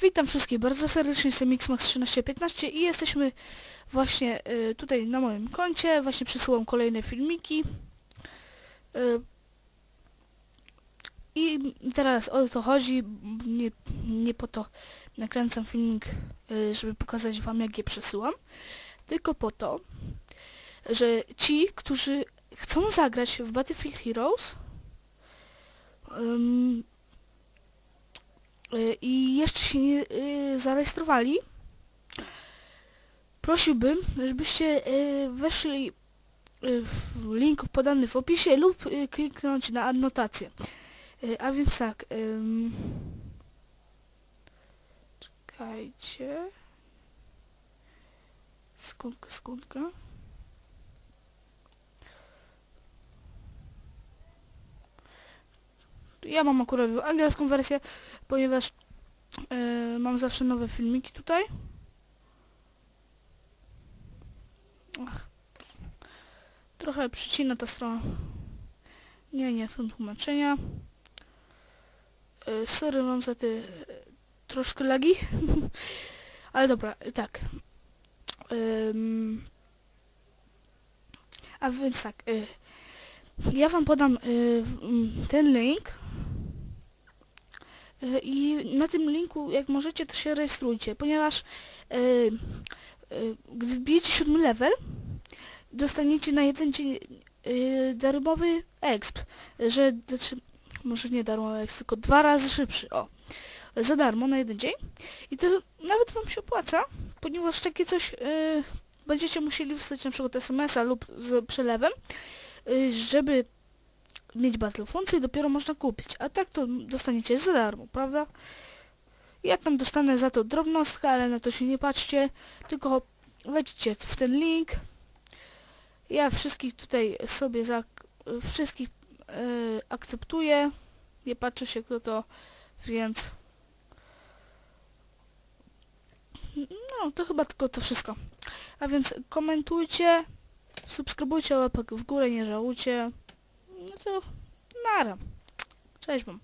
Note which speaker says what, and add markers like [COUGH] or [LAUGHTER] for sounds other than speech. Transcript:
Speaker 1: Witam wszystkich bardzo serdecznie, jestem Xmax1315 i jesteśmy właśnie y, tutaj na moim koncie, właśnie przesyłam kolejne filmiki. Y, I teraz o to chodzi, nie, nie po to nakręcam filmik, y, żeby pokazać wam jak je przesyłam, tylko po to, że ci, którzy chcą zagrać w Battlefield Heroes, i jeszcze się nie y, zarejestrowali, prosiłbym, żebyście y, weszli y, w link podany w opisie lub y, kliknąć na adnotację. Y, a więc tak, czekajcie, sekundkę, sekundkę. Ja mam akurat angielską wersję, ponieważ e, mam zawsze nowe filmiki tutaj. Ach. Trochę przycina ta strona. Nie, nie, są tłumaczenia. E, sorry, mam za te e, troszkę lagi. [LAUGHS] Ale dobra, tak. A więc tak, ja wam podam ten link I na tym linku, jak możecie, to się rejestrujcie, ponieważ e, e, gdy wbijecie siódmy level, dostaniecie na jeden dzień e, darmowy exp, że, znaczy, może nie darmowy exp, tylko dwa razy szybszy, o, za darmo na jeden dzień. I to nawet wam się opłaca, ponieważ takie coś będziecie musieli wysłać na przykład SMS-a lub z przelewem, żeby mieć battle funkcję dopiero można kupić, a tak to dostaniecie za darmo, prawda? Ja tam dostanę za to drobnostkę, ale na to się nie patrzcie, tylko wejdźcie w ten link. Ja wszystkich tutaj sobie za wszystkich e, akceptuję. Nie patrzę się kto to, więc no to chyba tylko to wszystko. A więc komentujcie, subskrybujcie łapek w górę, nie żałujcie. To nara. Cześć wam.